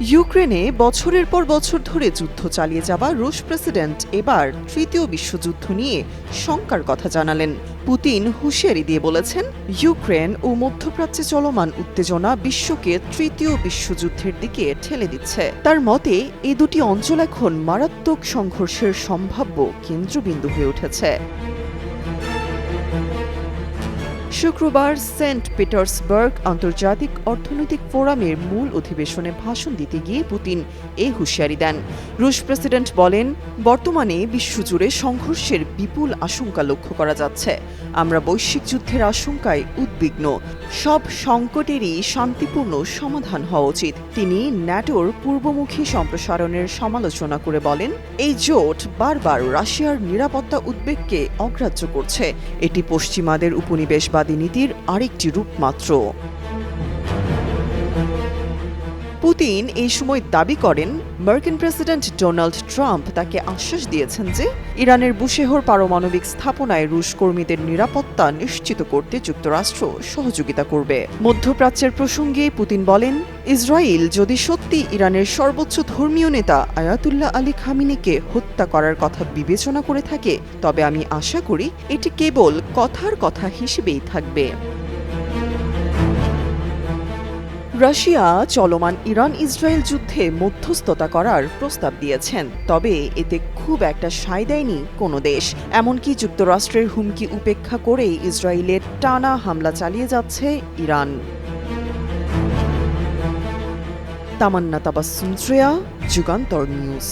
ইউক্রেনে বছরের পর বছর ধরে যুদ্ধ চালিয়ে যাওয়া রুশ প্রেসিডেন্ট এবার তৃতীয় বিশ্বযুদ্ধ নিয়ে শঙ্কার কথা জানালেন। পুতিন হুঁশিয়ারি দিয়ে বলেছেন, ইউক্রেন ও মধ্যপ্রাচ্যে চলমান উত্তেজনা বিশ্বকে তৃতীয় বিশ্বযুদ্ধের দিকে ঠেলে দিচ্ছে। তার মতে, এ দুটি অঞ্চল এখন মারাত্মক সংঘর্ষের সম্ভাব্য কেন্দ্রবিন্দু হয়ে উঠেছে। শুক্রবার সেন্ট পিটার্সবার্গ আন্তর্জাতিক অর্থনৈতিক ফোরামের মূল অধিবেশনে ভাষণ দিতে গিয়ে পুতিন এ হুঁশিয়ারি দেন। রুশ প্রেসিডেন্ট বলেন, বর্তমানে বিশ্বজুড়ে সংঘর্ষের বিপুল আশঙ্কা লক্ষ্য করা যাচ্ছে। আমরা বৈশ্বিক যুদ্ধের আশঙ্কায় উদ্বিগ্ন। সব সংকটেরই শান্তিপূর্ণ সমাধান হওয়া উচিত। তিনি ন্যাটোর পূর্বমুখী সম্প্রসারণের সমালোচনা করে বলেন, এই জোট বারবার রাশিয়ার নিরাপত্তা উদ্বেগকে অগ্রাহ্য করছে। এটি পশ্চিমাদের উপনিবেশবাদী নীতির আরেকটি রূপ মাত্র পুতিন এই সময় দাবি করেন, মার্কিন প্রেসিডেন্ট ডোনাল্ড ট্রাম্প তাকে আশ্বাস দিয়েছেন যে ইরানের বুশেহর পারমাণবিক স্থাপনায় রুশ কর্মীদের নিরাপত্তা নিশ্চিত করতে যুক্তরাষ্ট্র সহযোগিতা করবে। মধ্যপ্রাচ্যের প্রসঙ্গে পুতিন বলেন, ইসরায়েল যদি সত্যি ইরানের সর্বোচ্চ ধর্মীয় নেতা আয়াতুল্লাহ আলী খামিনিকে হত্যা করার কথা বিবেচনা করে থাকে, তবে আমি আশা করি এটি কেবল কথার কথা হিসেবেই থাকবে। রাশিয়া চলমান ইরান ইসরায়েল যুদ্ধে মধ্যস্থতা করার প্রস্তাব দিয়েছেন। তবে এতে খুব একটা সায় দেয়নি কোনো দেশ। এমনকি যুক্তরাষ্ট্রের হুমকি উপেক্ষা করে ইসরায়েলের টানা হামলা চালিয়ে যাচ্ছে ইরান। তামান্না তাবাসুম শ্রেয়া, যুগান্তর নিউজ।